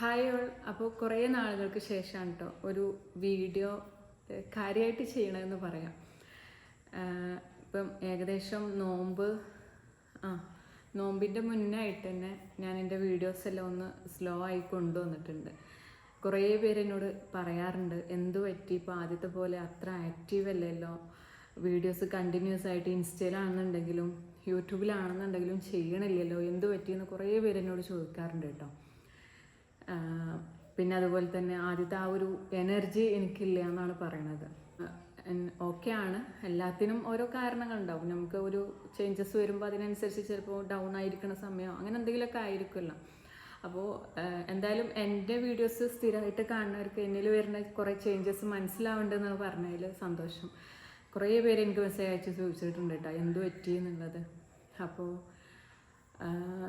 Hi all അപ്പോൾ കുറേ നാളുകൾക്ക് ശേഷമാണ് കേട്ടോ ഒരു വീഡിയോ കാര്യമായിട്ട് ചെയ്യണമെന്ന് പറയാം. ഇപ്പം ഏകദേശം നോമ്പ് ആ നോമ്പിന്റെ മുന്നായിട്ട് തന്നെ ഞാൻ എന്റെ വീഡിയോസ് എല്ലാം ഒന്ന് സ്ലോ ആയി കൊണ്ടുവന്നിട്ടുണ്ട്. കുറേ പേര് എന്നോട് പറയാറുണ്ട് എന്ത് പറ്റി? ഇപ്പോൾ ആദ്യത്തെ പോലെ അത്ര ആക്റ്റീവ് അല്ലല്ലോ? വീഡിയോസ് കണ്ടിന്യൂസ് ആയിട്ട് ഇൻസ്റ്റയിലാണെന്നുണ്ടെങ്കിലും യൂട്യൂബിലാണെന്നുണ്ടെങ്കിലും ചെയ്യണില്ലല്ലോ? എന്ത് പറ്റിയെന്ന് കുറേ പേര് എന്നോട് ചോദിക്കാറുണ്ട് കേട്ടോ. പിന്നെ അതുപോലെ തന്നെ ആദ്യത്തെ ആ ഒരു എനർജി എനിക്കില്ല എന്നാണ് പറയണത്. ഓക്കെ ആണ്. എല്ലാത്തിനും ഓരോ കാരണങ്ങളുണ്ടാവും നമുക്ക് ഒരു ചേഞ്ചസ് വരുമ്പോൾ അതിനനുസരിച്ച് ചിലപ്പോൾ ഡൗൺ ആയിരിക്കുന്ന സമയം അങ്ങനെ എന്തെങ്കിലുമൊക്കെ ആയിരിക്കുമല്ലോ. അപ്പോൾ എന്തായാലും എന്റെ വീഡിയോസ് സ്ഥിരമായിട്ട് കാണുന്നവർക്ക് എന്നിൽ വരുന്ന കുറേ ചേഞ്ചസ് മനസ്സിലാവുന്നുണ്ടെന്ന് പറഞ്ഞതിൽ സന്തോഷം. കുറേ പേര് എനിക്ക് മെസ്സേജ് അയച്ച് ചോദിച്ചിട്ടുണ്ട് കേട്ടോ എന്ത് പറ്റി എന്നുള്ളത്? അപ്പോൾ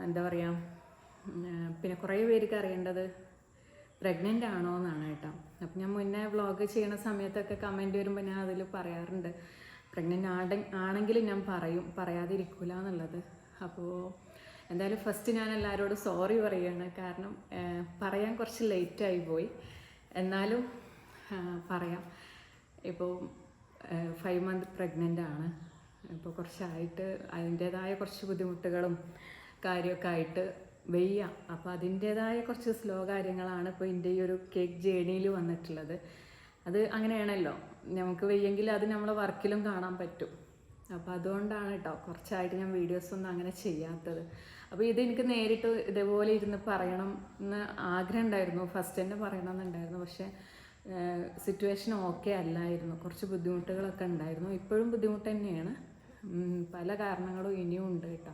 എന്താ പറയുക പിന്നെ കുറേ പേർക്ക് അറിയേണ്ടത് പ്രഗ്നന്റ് ആണോ എന്നാണ് കേട്ടോ. അപ്പം ഞാൻ മുന്നേ വ്ളോഗ് ചെയ്യണ സമയത്തൊക്കെ കമന്റ് വരുമ്പോൾ ഞാൻ അതിൽ പറയാറുണ്ട്. പ്രഗ്നന്റ് ആടെ ആണെങ്കിൽ ഞാൻ പറയും പറയാതിരിക്കില്ല എന്നുള്ളത്. അപ്പോൾ എന്തായാലും ഫസ്റ്റ് ഞാൻ എല്ലാവരോടും സോറി പറയുകയാണ് കാരണം പറയാൻ കുറച്ച് ലേറ്റായി പോയി. എന്നാലും പറയാം. ഇപ്പോൾ ഫൈവ് മന്ത് പ്രഗ്നന്റ് ആണ്. ഇപ്പോൾ കുറച്ചായിട്ട് അതിന്റേതായ കുറച്ച് ബുദ്ധിമുട്ടുകളും കാര്യമൊക്കെ ആയിട്ട് വെയ്യ. അപ്പോൾ അതിന്റേതായ കുറച്ച് സ്ലോ കാര്യങ്ങളാണ് ഇപ്പോൾ എന്റെ ഈ ഒരു കേക്ക് ജേണിയിൽ വന്നിട്ടുള്ളത്. അത് അങ്ങനെയാണല്ലോ. നമുക്ക് വെയ്യെങ്കിൽ അത് നമ്മളെ വർക്കിലും കാണാൻ പറ്റും. അപ്പോൾ അതുകൊണ്ടാണ് കേട്ടോ കുറച്ചായിട്ട് ഞാൻ വീഡിയോസൊന്നും അങ്ങനെ ചെയ്യാത്തത്. അപ്പോൾ ഇത് എനിക്ക് നേരിട്ട് ഇതേപോലെ ഇരുന്ന് പറയണം എന്ന് ആഗ്രഹം ഉണ്ടായിരുന്നു ഫസ്റ്റ് തന്നെ പറയണം എന്നുണ്ടായിരുന്നു പക്ഷേ സിറ്റുവേഷൻ ഓക്കെ അല്ലായിരുന്നു. കുറച്ച് ബുദ്ധിമുട്ടുകളൊക്കെ ഉണ്ടായിരുന്നു. ഇപ്പോഴും ബുദ്ധിമുട്ട് തന്നെയാണ്. പല കാരണങ്ങളും ഇനിയും ഉണ്ട് കേട്ടോ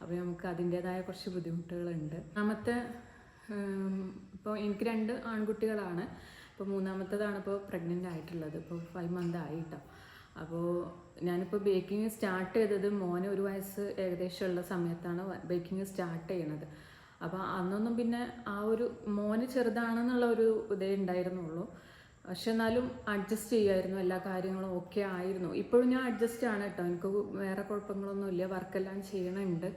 അപ്പോൾ നമുക്ക് അതിന്റേതായ കുറച്ച് ബുദ്ധിമുട്ടുകളുണ്ട്. രണ്ടാമത്തെ ഇപ്പോൾ എനിക്ക് രണ്ട് ആൺകുട്ടികളാണ്. ഇപ്പോൾ മൂന്നാമത്തതാണ് ഇപ്പോൾ പ്രഗ്നന്റ് ആയിട്ടുള്ളത്. ഇപ്പോൾ ഫൈവ് മന്ത് ആയിട്ടോ. അപ്പോൾ ഞാനിപ്പോൾ ബേക്കിംഗ് സ്റ്റാർട്ട് ചെയ്തത് മോന് ഒരു വയസ്സ് ഏകദേശം ഉള്ള സമയത്താണ് ബേക്കിംഗ് സ്റ്റാർട്ട് ചെയ്യണത്. അപ്പോൾ അന്നൊന്നും പിന്നെ ആ ഒരു മോന് ചെറുതാണെന്നുള്ള ഒരു ഇതേ ഉണ്ടായിരുന്നുള്ളൂ. പക്ഷെ എന്നാലും അഡ്ജസ്റ്റ് ചെയ്യുമായിരുന്നു എല്ലാ കാര്യങ്ങളും ഓക്കെ ആയിരുന്നു. ഇപ്പോഴും ഞാൻ അഡ്ജസ്റ്റ് ആണ് കേട്ടോ. എനിക്ക് വേറെ കുഴപ്പങ്ങളൊന്നുമില്ല വർക്കെല്ലാം ചെയ്യണുണ്ട്.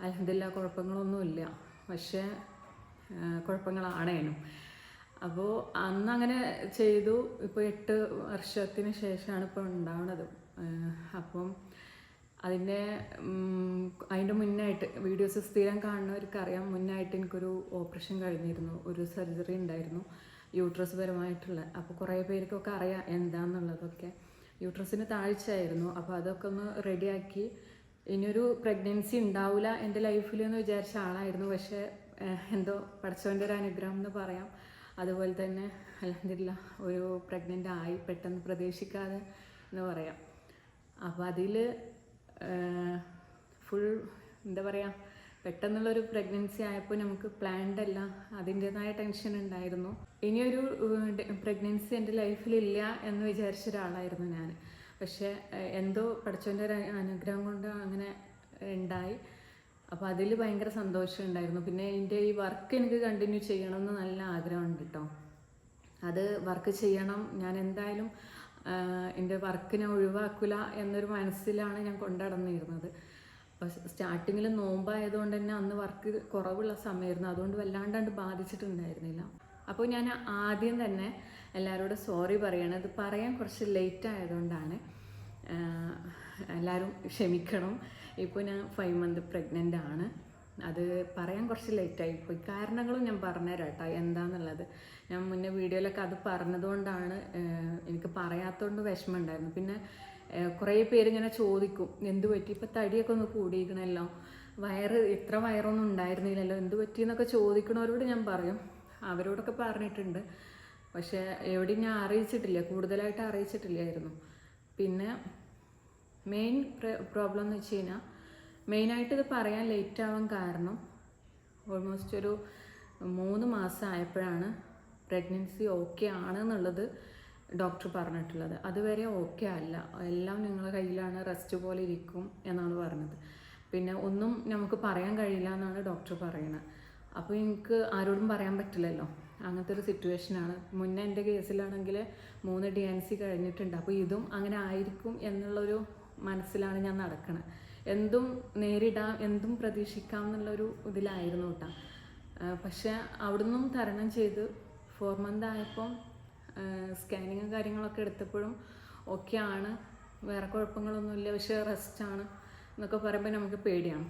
അലഹദില്ല കുഴപ്പങ്ങളൊന്നുമില്ല പക്ഷേ കുഴപ്പങ്ങളാണേനും അപ്പോൾ അന്ന് അങ്ങനെ ചെയ്തു. ഇപ്പോൾ എട്ട് വർഷത്തിന് ശേഷമാണ് ഇപ്പോൾ ഉണ്ടാവണത്. അപ്പം അതിന്റെ അതിന്റെ മുന്നായിട്ട് വീഡിയോസ് സ്ഥിരം കാണുന്നവർക്ക് അറിയാം മുന്നായിട്ട് എനിക്കൊരു ഓപ്പറേഷൻ കഴിഞ്ഞിരുന്നു. ഒരു സർജറി ഉണ്ടായിരുന്നു. യൂട്രസ് പരമായിട്ടുള്ള അപ്പോൾ കുറേ പേർക്കൊക്കെ അറിയാം എന്താണെന്നുള്ളതൊക്കെ യൂട്രസിന് താഴ്ചയായിരുന്നു അപ്പോൾ അതൊക്കെ ഒന്ന് റെഡിയാക്കി. ഇനിയൊരു പ്രഗ്നൻസി ഉണ്ടാവില്ല എന്റെ ലൈഫിൽ എന്ന് വിചാരിച്ച ആളായിരുന്നു പക്ഷേ എന്തോ പഠിച്ചവന്റെ ഒരു അനുഗ്രഹം എന്ന് പറയാം. അതുപോലെ തന്നെ അല്ലാതില്ല ഒരു പ്രഗ്നന്റ് ആയി പെട്ടെന്ന് പ്രതീക്ഷിക്കാതെ എന്ന് പറയാം. അപ്പോൾ അതിൽ ഫുൾ എന്താ പറയുക പെട്ടെന്നുള്ളൊരു പ്രഗ്നൻസി ആയപ്പോൾ നമുക്ക് പ്ലാൻഡ് അല്ല. അതിന്റെതായ ടെൻഷൻ ഉണ്ടായിരുന്നു. ഇനിയൊരു പ്രഗ്നൻസി എന്റെ ലൈഫിലില്ല എന്ന് വിചാരിച്ച ഒരാളായിരുന്നു ഞാൻ പക്ഷേ എന്തോ പഠിച്ചവന്റെ ഒരു അനുഗ്രഹം കൊണ്ട് അങ്ങനെ ഉണ്ടായി. അപ്പോൾ അതിൽ ഭയങ്കര സന്തോഷം ഉണ്ടായിരുന്നു. പിന്നെ എന്റെ ഈ വർക്ക് എനിക്ക് കണ്ടിന്യൂ ചെയ്യണമെന്ന് നല്ല ആഗ്രഹമുണ്ട് കേട്ടോ അത് വർക്ക് ചെയ്യണം. ഞാൻ എന്തായാലും എന്റെ വർക്കിനെ ഒഴിവാക്കില്ല എന്നൊരു മനസ്സിലാണ് ഞാൻ കൊണ്ടുനടന്നിരുന്നത് പക്ഷെ സ്റ്റാർട്ടിങ്ങിൽ നോമ്പായതുകൊണ്ട് തന്നെ അന്ന് വർക്ക് കുറവുള്ള സമയമായിരുന്നു. അതുകൊണ്ട് വല്ലാണ്ടാണ്ട് ബാധിച്ചിട്ടുണ്ടായിരുന്നില്ല. അപ്പോൾ ഞാൻ ആദ്യം തന്നെ എല്ലാവരോടും സോറി പറയണം. ഇത് പറയാൻ കുറച്ച് ലേറ്റ് ആയതുകൊണ്ടാണ് എല്ലാവരും ക്ഷമിക്കണം. ഇപ്പോൾ ഞാൻ ഫൈവ് മന്ത് പ്രഗ്നന്റ് ആണ്. അത് പറയാൻ കുറച്ച് ലേറ്റായി പോയി. കാരണങ്ങളും ഞാൻ പറഞ്ഞുതരാം കേട്ടോ. എന്താണെന്നുള്ളത് ഞാൻ മുന്നേ വീഡിയോയിലൊക്കെ അത് പറഞ്ഞതുകൊണ്ടാണ് എനിക്ക് പറയാത്തതുകൊണ്ട് വിഷമം ഉണ്ടായിരുന്നു. പിന്നെ കുറേ പേര് ഇങ്ങനെ ചോദിക്കും എന്ത് പറ്റി? ഇപ്പം തടിയൊക്കെ ഒന്ന് കൂടിയിരിക്കണമല്ലോ വയറ് ഇത്ര വയറൊന്നും ഉണ്ടായിരുന്നില്ലല്ലോ. എന്ത് പറ്റിയെന്നൊക്കെ ചോദിക്കണവരോട് ഞാൻ പറയും. അവരോടൊക്കെ പറഞ്ഞിട്ടുണ്ട്. പക്ഷേ എവിടെയും ഞാൻ അറിയിച്ചിട്ടില്ല. കൂടുതലായിട്ട് അറിയിച്ചിട്ടില്ലായിരുന്നു. പിന്നെ മെയിൻ പ്രോബ്ലം എന്ന് വെച്ച് കഴിഞ്ഞാൽ മെയിനായിട്ട് ഇത് പറയാൻ ലേറ്റ് ആവാൻ കാരണം ഓൾമോസ്റ്റ് ഒരു മൂന്ന് മാസം ആയപ്പോഴാണ് പ്രഗ്നൻസി ഓക്കെ ആണെന്നുള്ളത് ഡോക്ടർ പറഞ്ഞിട്ടുള്ളത്. അതുവരെ ഓക്കെ അല്ല. എല്ലാം നിങ്ങളുടെ കയ്യിലാണ് റെസ്റ്റ് പോലെ ഇരിക്കും എന്നാണ് പറഞ്ഞത്. പിന്നെ ഒന്നും നമുക്ക് പറയാൻ കഴിയില്ല എന്നാണ് ഡോക്ടർ പറയുന്നത് അപ്പോൾ എനിക്ക് ആരോടും പറയാൻ പറ്റില്ലല്ലോ. അങ്ങനത്തെ ഒരു സിറ്റുവേഷനാണ് മുന്നേ എന്റെ കേസിലാണെങ്കിൽ മൂന്ന് ഡി എൻ സി കഴിഞ്ഞിട്ടുണ്ട്. അപ്പോൾ ഇതും അങ്ങനെ ആയിരിക്കും എന്നുള്ളൊരു മനസ്സിലാണ് ഞാൻ നടക്കുന്നത് എന്തും നേരിടാം എന്തും പ്രതീക്ഷിക്കാം എന്നുള്ളൊരു ഇതിലായിരുന്നു കേട്ടോ. പക്ഷേ അവിടുന്നും തരണം ചെയ്ത് ഫോർ മന്ത് ആയപ്പം സ്കാനിങ്ങും കാര്യങ്ങളൊക്കെ എടുത്തപ്പോഴും ഓക്കെ ആണ് വേറെ കുഴപ്പങ്ങളൊന്നുമില്ല. പക്ഷേ റെസ്റ്റാണ് എന്നൊക്കെ പറയുമ്പോൾ നമുക്ക് പേടിയാണ്.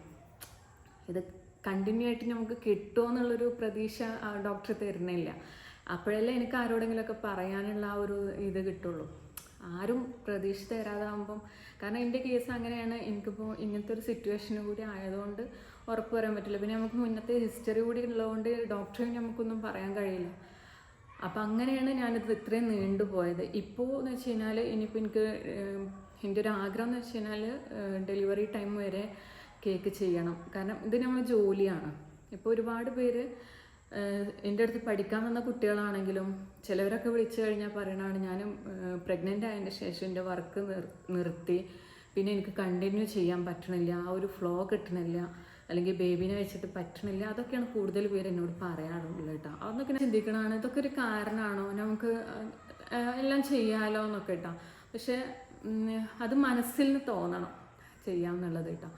ഇത് കണ്ടിന്യൂ ആയിട്ട് നമുക്ക് കിട്ടുമോ എന്നുള്ളൊരു പ്രതീക്ഷ ഡോക്ടർ തരുന്നില്ല. അപ്പോഴല്ലേ എനിക്ക് ആരോടെങ്കിലുമൊക്കെ പറയാനുള്ള ആ ഒരു ഇത് കിട്ടുള്ളൂ. ആരും പ്രതീക്ഷ തരാതാകുമ്പം കാരണം എന്റെ കേസ് അങ്ങനെയാണ്. എനിക്കിപ്പോൾ ഇങ്ങനത്തെ ഒരു സിറ്റുവേഷൻ കൂടി ആയതുകൊണ്ട് ഉറപ്പ് പറയാൻ പറ്റില്ല. പിന്നെ നമുക്ക് മുന്നത്തെ ഹിസ്റ്ററി കൂടി ഉള്ളതുകൊണ്ട് ഡോക്ടറെ നമുക്കൊന്നും പറയാൻ കഴിയില്ല. അപ്പം അങ്ങനെയാണ് ഞാനിത് ഇത്രയും നീണ്ടുപോയത് ഇപ്പോൾ എന്ന് വെച്ച് കഴിഞ്ഞാൽ ഇനിയിപ്പോൾ എനിക്ക് എന്റെ ഒരു ആഗ്രഹം എന്ന് വെച്ച് കഴിഞ്ഞാൽ ഡെലിവറി ടൈം വരെ കേക്ക് ചെയ്യണം. കാരണം ഇത് നമ്മൾ ജോലിയാണ്. ഇപ്പോൾ ഒരുപാട് പേര് എന്റെ അടുത്ത് പഠിക്കാൻ വന്ന കുട്ടികളാണെങ്കിലും ചിലവരൊക്കെ വിളിച്ചു കഴിഞ്ഞാൽ പറയണതാണ് ഞാനും പ്രഗ്നന്റ് ആയതിന്റെ ശേഷം എന്റെ വർക്ക് നിർത്തി. പിന്നെ എനിക്ക് കണ്ടിന്യൂ ചെയ്യാൻ പറ്റണില്ല ആ ഒരു ഫ്ലോ കിട്ടണില്ല. അല്ലെങ്കിൽ ബേബീനെ വെച്ചിട്ട് പറ്റണില്ല അതൊക്കെയാണ് കൂടുതൽ പേര് എന്നോട് പറയാറുള്ളത് കേട്ടോ. അതൊക്കെ ഞാൻ ചിന്തിക്കണതാണ്. ഇതൊക്കെ ഒരു കാരണമാണോ? നമുക്ക് എല്ലാം ചെയ്യാലോ എന്നൊക്കെ കേട്ടോ. പക്ഷെ അത് മനസ്സിൽ നിന്ന് തോന്നണം ചെയ്യാമെന്നുള്ളത് കേട്ടോ.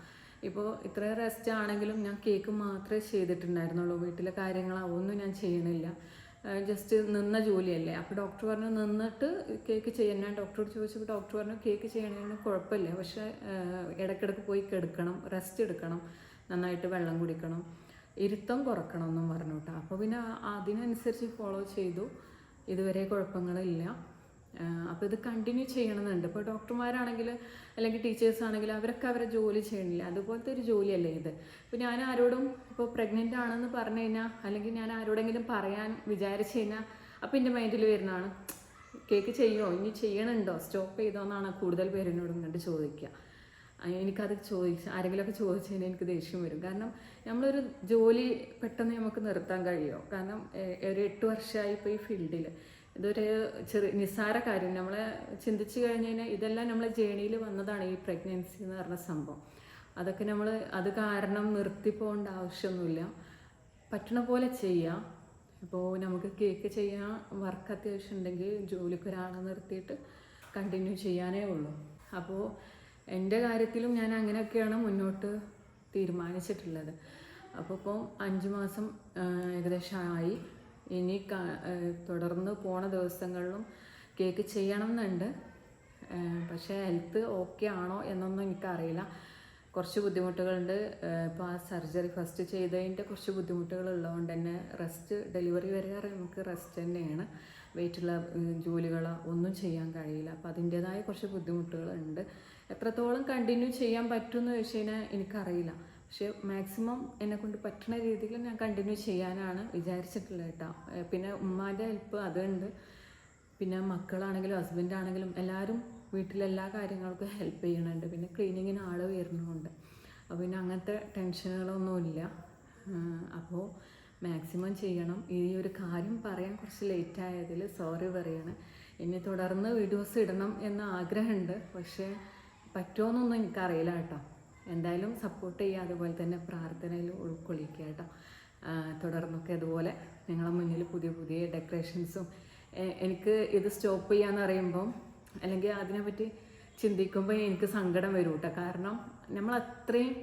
ഇപ്പോൾ ഇത്ര റെസ്റ്റ് ആണെങ്കിലും ഞാൻ കേക്ക് മാത്രമേ ചെയ്തിട്ടുണ്ടായിരുന്നുള്ളൂ. വീട്ടിലെ കാര്യങ്ങളോ ഒന്നും ഞാൻ ചെയ്യണില്ല. ജസ്റ്റ് നിന്ന ജോലിയല്ലേ? അപ്പോൾ ഡോക്ടർ പറഞ്ഞു നിന്നിട്ട് കേക്ക് ചെയ്യാൻ. ഞാൻ ഡോക്ടറോട് ചോദിച്ചപ്പോൾ ഡോക്ടർ പറഞ്ഞു കേക്ക് ചെയ്യണമെങ്കിൽ കുഴപ്പമില്ല. പക്ഷേ ഇടയ്ക്കിടയ്ക്ക് പോയി കെടുക്കണം റെസ്റ്റ് എടുക്കണം നന്നായിട്ട് വെള്ളം കുടിക്കണം ഇരുത്തം കുറക്കണം എന്നും പറഞ്ഞു കേട്ടോ അപ്പോൾ പിന്നെ അതിനനുസരിച്ച് ഫോളോ ചെയ്തു. ഇതുവരെ കുഴപ്പങ്ങളില്ല. അപ്പോൾ ഇത് കണ്ടിന്യൂ ചെയ്യണമെന്നുണ്ട്. ഇപ്പോൾ ഡോക്ടർമാരാണെങ്കിൽ അല്ലെങ്കിൽ ടീച്ചേഴ്സ് ആണെങ്കിൽ അവരൊക്കെ അവരെ ജോലി ചെയ്യണില്ല. അതുപോലത്തെ ഒരു ജോലിയല്ലേ ഇത്. ഇപ്പോൾ ഞാൻ ആരോടും ഇപ്പോൾ പ്രഗ്നന്റ് ആണെന്ന് പറഞ്ഞു കഴിഞ്ഞാൽ അല്ലെങ്കിൽ ഞാൻ ആരോടെങ്കിലും പറയാൻ വിചാരിച്ചു കഴിഞ്ഞാൽ അപ്പോൾ എന്റെ മൈൻഡിൽ വരുന്നതാണ് കേക്ക് ചെയ്യുമോ ഇനി ചെയ്യണുണ്ടോ? സ്റ്റോപ്പ് ചെയ്തോ എന്നാണ് കൂടുതൽ പേരെന്നോട് ഇങ്ങോട്ട് ചോദിക്കുക. എനിക്കത് ചോദിച്ച് ആരെങ്കിലുമൊക്കെ ചോദിച്ചു കഴിഞ്ഞാൽ എനിക്ക് ദേഷ്യം വരും. കാരണം നമ്മളൊരു ജോലി പെട്ടെന്ന് നമുക്ക് നിർത്താൻ കഴിയുമോ കാരണം ഒരു എട്ട് വർഷമായി ഇപ്പോൾ ഈ ഫീൽഡിൽ ഇതൊരു ചെറിയ നിസ്സാര കാര്യം. നമ്മളെ ചിന്തിച്ചു കഴിഞ്ഞ് കഴിഞ്ഞാൽ ഇതെല്ലാം നമ്മളെ ജേണിയിൽ വന്നതാണ് ഈ പ്രഗ്നൻസി എന്ന് പറഞ്ഞ സംഭവം. അതൊക്കെ നമ്മൾ അത് കാരണം നിർത്തി പോകേണ്ട ആവശ്യമൊന്നുമില്ല. പറ്റണ പോലെ ചെയ്യാം. ഇപ്പോൾ നമുക്ക് കേക്ക് ചെയ്യാൻ വർക്ക് അത്യാവശ്യം ഉണ്ടെങ്കിൽ ജോലിക്ക് ഒരാളെ നിർത്തിയിട്ട് കണ്ടിന്യൂ ചെയ്യാനേ ഉള്ളൂ. അപ്പോൾ എന്റെ കാര്യത്തിലും ഞാൻ അങ്ങനെയൊക്കെയാണ് മുന്നോട്ട് തീരുമാനിച്ചിട്ടുള്ളത്. അപ്പോൾ ഇപ്പം അഞ്ച് മാസം ഏകദേശം ആയി. ഇനി തുടർന്ന് പോണ ദിവസങ്ങളിലും കേക്ക് ചെയ്യണം എന്നുണ്ട് പക്ഷേ ഹെൽത്ത് ഓക്കെ ആണോ എന്നൊന്നും എനിക്കറിയില്ല. കുറച്ച് ബുദ്ധിമുട്ടുകളുണ്ട്. ഇപ്പോൾ ആ സർജറി ഫസ്റ്റ് ചെയ്തതിന്റെ കുറച്ച് ബുദ്ധിമുട്ടുകൾ ഉള്ളതുകൊണ്ട് തന്നെ റെസ്റ്റ് ഡെലിവറി വരെ നമുക്ക് റെസ്റ്റ് തന്നെയാണ്. വെയിറ്റുള്ള ജോലികളോ ഒന്നും ചെയ്യാൻ കഴിയില്ല. അപ്പോൾ അതിന്റേതായ കുറച്ച് ബുദ്ധിമുട്ടുകളുണ്ട്. എത്രത്തോളം കണ്ടിന്യൂ ചെയ്യാൻ പറ്റുമെന്ന് ചോദിച്ചു കഴിഞ്ഞാൽ എനിക്കറിയില്ല. പക്ഷേ മാക്സിമം എന്നെ കൊണ്ട് പറ്റുന്ന രീതിയിൽ ഞാൻ കണ്ടിന്യൂ ചെയ്യാനാണ് വിചാരിച്ചിട്ടുള്ളത് കേട്ടോ. പിന്നെ ഉമ്മാന്റെ ഹെൽപ്പ് അതുണ്ട്. പിന്നെ മക്കളാണെങ്കിലും ഹസ്ബൻഡാണെങ്കിലും എല്ലാവരും വീട്ടിലെല്ലാ കാര്യങ്ങൾക്കും ഹെൽപ്പ് ചെയ്യുന്നുണ്ട്. പിന്നെ ക്ലീനിങ്ങിന് ആൾ വരുന്നുമുണ്ട് അപ്പോൾ പിന്നെ അങ്ങനത്തെ ടെൻഷനുകളൊന്നുമില്ല അപ്പോൾ മാക്സിമം ചെയ്യണം. ഈ ഒരു കാര്യം പറയാൻ കുറച്ച് ലേറ്റ് ആയതിൽ സോറി പറയാണ്. ഇനി തുടർന്ന് വീഡിയോസ് ഇടണം എന്ന ആഗ്രഹമുണ്ട്. പക്ഷേ പറ്റുമോയെന്നൊന്നും എനിക്കറിയില്ല കേട്ടോ. എന്തായാലും സപ്പോർട്ട് ചെയ്യുക അതുപോലെ തന്നെ പ്രാർത്ഥനയിൽ ഉൾക്കൊള്ളിക്കുക കേട്ടോ. തുടർന്നൊക്കെ അതുപോലെ നിങ്ങളെ മുന്നിൽ പുതിയ പുതിയ ഡെക്കറേഷൻസും എനിക്ക് ഇത് സ്റ്റോപ്പ് ചെയ്യാന്ന് പറയുമ്പം അല്ലെങ്കിൽ അതിനെപ്പറ്റി ചിന്തിക്കുമ്പോൾ എനിക്ക് സങ്കടം വരും കേട്ടോ. കാരണം നമ്മൾ അത്രയും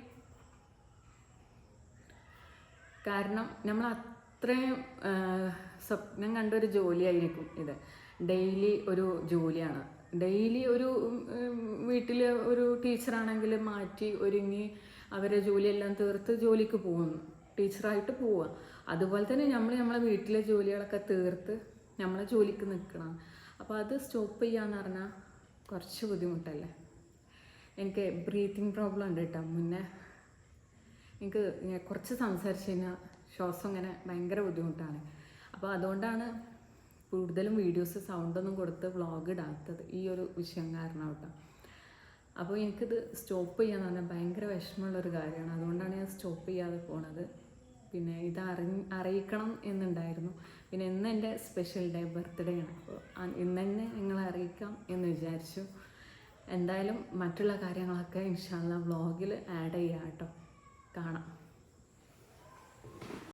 കാരണം നമ്മൾ അത്രയും സ്വപ്നം കണ്ടൊരു ജോലിയായിരിക്കും ഇത്. ഡെയിലി ഒരു ജോലിയാണ്. ഡെയിലി ഒരു വീട്ടിൽ ഒരു ടീച്ചറാണെങ്കിൽ മാറ്റി ഒരുങ്ങി അവരെ ജോലിയെല്ലാം തീർത്ത് ജോലിക്ക് പോകുന്നു. ടീച്ചറായിട്ട് പോവുക അതുപോലെ തന്നെ നമ്മൾ നമ്മളെ വീട്ടിലെ ജോലികളൊക്കെ തീർത്ത് നമ്മളെ ജോലിക്ക് നിൽക്കണം അപ്പോൾ അത് സ്റ്റോപ്പ് ചെയ്യാന്ന് പറഞ്ഞാൽ കുറച്ച് ബുദ്ധിമുട്ടല്ലേ? എനിക്ക് ബ്രീത്തിങ് പ്രോബ്ലം ഉണ്ട് കേട്ടോ. മുന്നേ എനിക്ക് കുറച്ച് സംസാരിച്ച് കഴിഞ്ഞാൽ ശ്വാസം ഇങ്ങനെ ഭയങ്കര ബുദ്ധിമുട്ടാണ്. അപ്പോൾ അതുകൊണ്ടാണ് കൂടുതലും വീഡിയോസ് സൗണ്ടൊന്നും കൊടുത്ത് വ്ളോഗ് ഇടാത്തത് ഈ ഒരു വിഷയം കാരണം കേട്ടോ. അപ്പോൾ എനിക്കിത് സ്റ്റോപ്പ് ചെയ്യാന്ന് പറഞ്ഞാൽ ഭയങ്കര വിഷമമുള്ളൊരു കാര്യമാണ്. അതുകൊണ്ടാണ് ഞാൻ സ്റ്റോപ്പ് ചെയ്യാതെ പോണത്. പിന്നെ ഇത് അറി അറിയിക്കണം എന്നുണ്ടായിരുന്നു. പിന്നെ ഇന്ന് എന്റെ സ്പെഷ്യൽ ഡേ ബർത്ത്ഡേ ആണ്. അപ്പോൾ ഇന്ന് തന്നെ നിങ്ങളെ അറിയിക്കാം എന്ന് വിചാരിച്ചു. എന്തായാലും മറ്റുള്ള കാര്യങ്ങളൊക്കെ ഇൻഷാല്ല വ്ളോഗിൽ ആഡ് ചെയ്യാം കേട്ടോ. കാണാം.